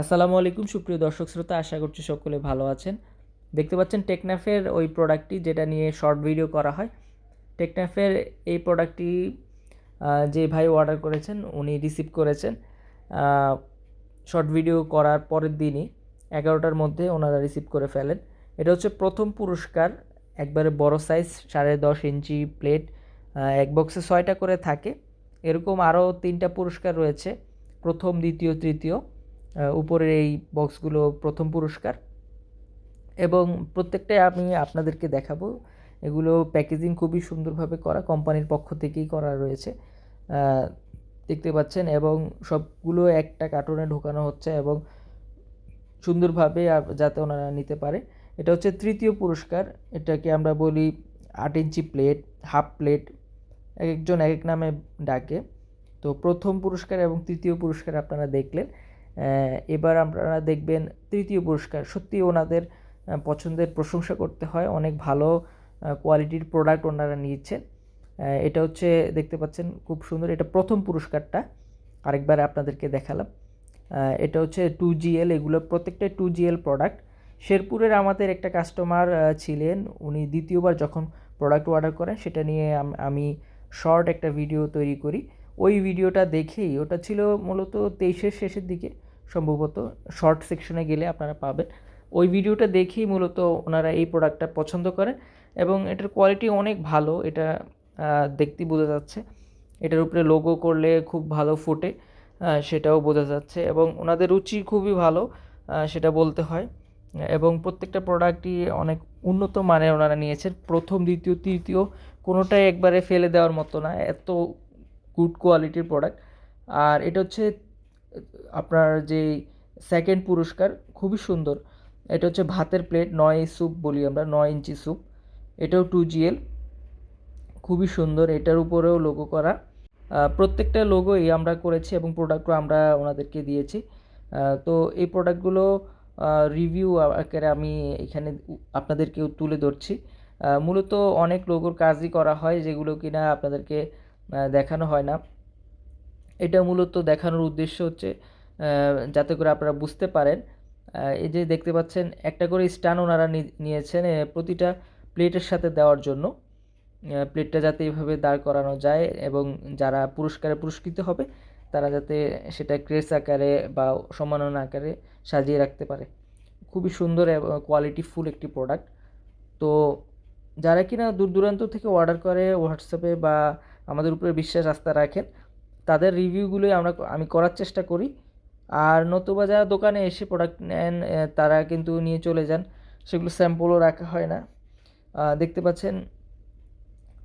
আসসালামু আলাইকুম, সুপ্রিয় দর্শক শ্রোতা, আশা করছি সকলে ভালো আছেন। দেখতে পাচ্ছেন টেকনাফের ওই প্রোডাক্টটি যেটা নিয়ে শর্ট ভিডিও করা হয়। টেকনাফের এই প্রোডাক্টটি যে ভাই অর্ডার করেছেন, উনি রিসিভ করেছেন। শর্ট ভিডিও করার পরের দিনই, এগারোটার মধ্যে ওনারা রিসিভ করে ফেলেন। এটা হচ্ছে প্রথম পুরস্কার, একবারে বড় সাইজ সাড়ে দশ ইঞ্চি প্লেট এক বক্সে ছয়টা করে থাকে। এরকম আরও তিনটা পুরস্কার রয়েছে, প্রথম, দ্বিতীয়, তৃতীয়। উপরের এই বক্সগুলো প্রথম পুরস্কার। এবং প্রত্যেকটাই আমি আপনাদেরকে দেখাবো। এগুলো প্যাকেজিং খুবই সুন্দরভাবে করা, কোম্পানির পক্ষ থেকেই করা রয়েছে। দেখতে পাচ্ছেন এবং সবগুলো একটা কার্টুনে ঢোকানো হচ্ছে এবং সুন্দরভাবে যাতে ওনারা নিতে পারে। এটা হচ্ছে তৃতীয় পুরস্কার। এটাকে আমরা বলি আট ইঞ্চি প্লেট, হাফ প্লেট, এক একজন এক এক নামে ডাকে। তো প্রথম পুরস্কার এবং তৃতীয় পুরস্কার আপনারা দেখলেন। এবার আপনারা দেখবেন তৃতীয় পুরস্কার। সত্যি ওনাদের পছন্দের প্রশংসা করতে হয়। অনেক ভালো কোয়ালিটির প্রোডাক্ট ওনারা নিয়েছেন। এটা হচ্ছে, দেখতে পাচ্ছেন, খুব সুন্দর। এটা প্রথম পুরস্কারটা। আরেকবার আপনাদেরকে দেখালাম। এটা হচ্ছে টু জিএল এগুলো প্রত্যেকটাই টু জিএল প্রোডাক্ট শেরপুরের আমাদের একটা কাস্টমার ছিলেন। উনি দ্বিতীয়বার যখন প্রোডাক্ট অর্ডার করেন, সেটা নিয়ে আমি শর্ট একটা ভিডিও তৈরি করি। ওই ভিডিওটা দেখেই, ওটা ছিল মূলত তেইশের শেষের দিকে। সম্ভবত শর্ট সেকশনে গেলে আপনারা পাবেন। ওই ভিডিওটা দেখেই মূলত ওনারা এই প্রোডাক্টটা পছন্দ করেন এবং এটার কোয়ালিটি অনেক ভালো এটা আহ, দেখতেই বোঝা যাচ্ছে। এটার উপরে লোগো করলে খুব ভালো ফোটে সেটাও বোঝা যাচ্ছে এবং ওনাদের রুচি খুবই ভালো সেটা বলতে হয়। এবং প্রত্যেকটা প্রোডাক্টই অনেক উন্নত মানের ওনারা নিয়েছেন। প্রথম দ্বিতীয় তৃতীয় কোনোটাই একবারে ফেলে দেওয়ার মতো না এত গুড কোয়ালিটির প্রোডাক্ট আর এটা হচ্ছে আপনার যে সেকেন্ড পুরস্কার, খুবই সুন্দর। এটা হচ্ছে ভাতের প্লেট নয় স্যুপ বলি আমরা, নয় ইঞ্চি স্যুপ এটাও টু জিএল খুবই সুন্দর, এটার উপরেও লোগো করা। প্রত্যেকটা লোগোই আমরা করেছি এবং প্রোডাক্টও আমরা ওনাদেরকে দিয়েছি। তো এই প্রোডাক্টগুলো রিভিউ আকারে আমি এখানে আপনাদেরকেও তুলে ধরছি। মূলত অনেক লোগোর কাজই করা হয় যেগুলো কিনা আপনাদেরকে দেখানো হয় না। এটা মূলত দেখানোর উদ্দেশ্য হচ্ছে যাতে করে আপনারা বুঝতে পারেন এই যে দেখতে পাচ্ছেন, একটা করে স্টান ওনারা নিয়েছেন প্রতিটা প্লেটের সাথে দেওয়ার জন্য প্লেটটা যাতে এইভাবে দাঁড় করানো যায় এবং যারা পুরস্কারে পুরস্কৃত হবে, তারা যাতে সেটা ক্রেস আকারে বা সম্মাননা আকারে সাজিয়ে রাখতে পারে। খুবই সুন্দর এবং কোয়ালিটিফুল একটি প্রোডাক্ট তো যারা কিনা দূর দূরান্ত থেকে অর্ডার করে হোয়াটসঅ্যাপে বা আমাদের উপরে বিশ্বাস আস্থা রাখেন তাদের রিভিউগুলোই আমরা আমি করার চেষ্টা করি। আর নতুবা যারা দোকানে এসে প্রোডাক্ট নেন তারা কিন্তু নিয়ে চলে যান। সেগুলো স্যাম্পলও রাখা হয় না। দেখতে পাচ্ছেন,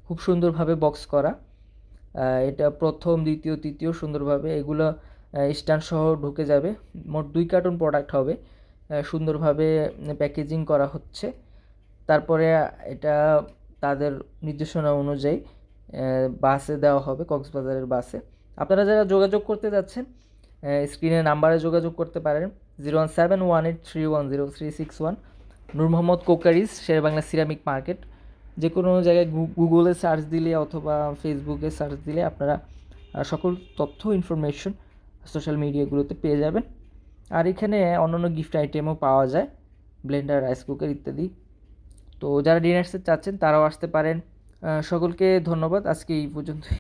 খুব সুন্দরভাবে বক্স করা। এটা প্রথম, দ্বিতীয়, তৃতীয় সুন্দরভাবে এগুলো স্ট্যান্ড সহ ঢুকে যাবে। মোট দুই কার্টুন প্রোডাক্ট হবে। সুন্দরভাবে প্যাকেজিং করা হচ্ছে। তারপরে এটা তাদের নির্দেশনা অনুযায়ী বাসে দেওয়া হবে, কক্সবাজারের বাসে। আপনারা যারা যোগাযোগ করতে যাচ্ছেন স্ক্রিনে নাম্বারে যোগাযোগ করতে পারেন, zero one seven one eight three one zero three six one, Noor Mohammad কোকারিস Sherbangla ceramic market. যে কোনো জায়গায় গুগলে সার্চ দিলে অথবা ফেসবুকে সার্চ দিলে আপনারা সকল তথ্য, ইনফরমেশন সোশ্যাল মিডিয়াগুলোতে পেয়ে যাবেন। আর এখানে অন্যান্য গিফট আইটেমও পাওয়া যায়, ব্লেন্ডার, রাইস কুকার ইত্যাদি। তো যারা ডিনার সেট চাচ্ছেন, তারাও আসতে পারেন। সকলকে ধন্যবাদ। আজকে এই পর্যন্ত